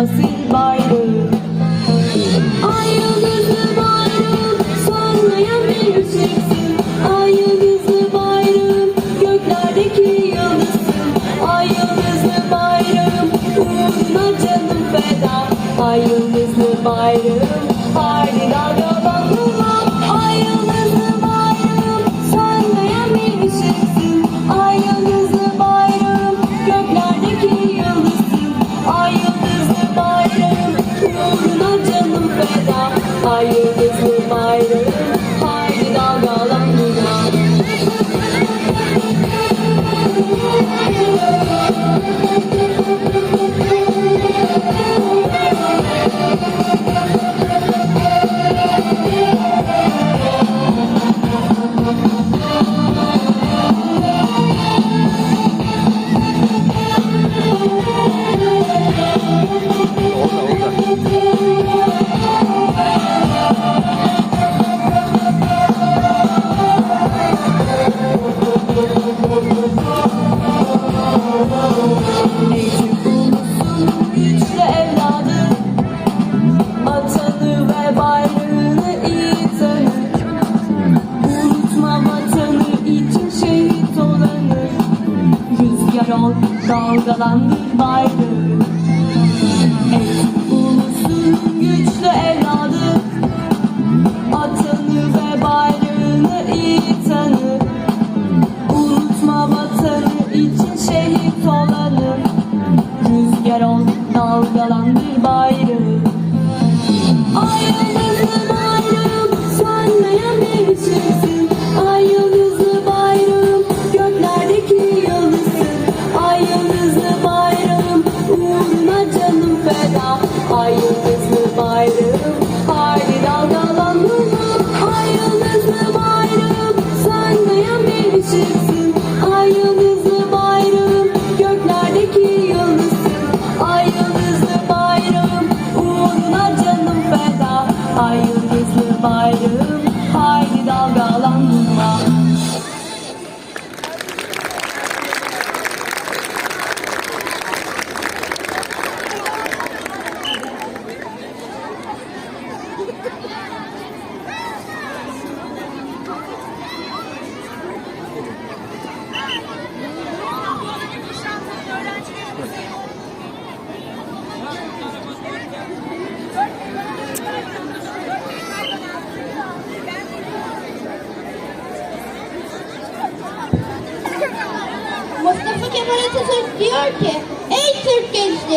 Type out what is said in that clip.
Ay yıldızlı bayrağı sonmayan bir yükseksin. Ay yıldızlı bayrağım göklerdeki yıldızsın. Ay yıldızlı bayrağım uğruna canım feda. Ay yıldızlı bayrağım haydi dalga dalgalandır bayrağı Ey ulusun güçlü evladı. Atanı ve bayrağını iyi tanı Unutma vatanı için şehit olanı. Rüzgar ol dalgalandır numarası diyor ki ey Türk gençliği!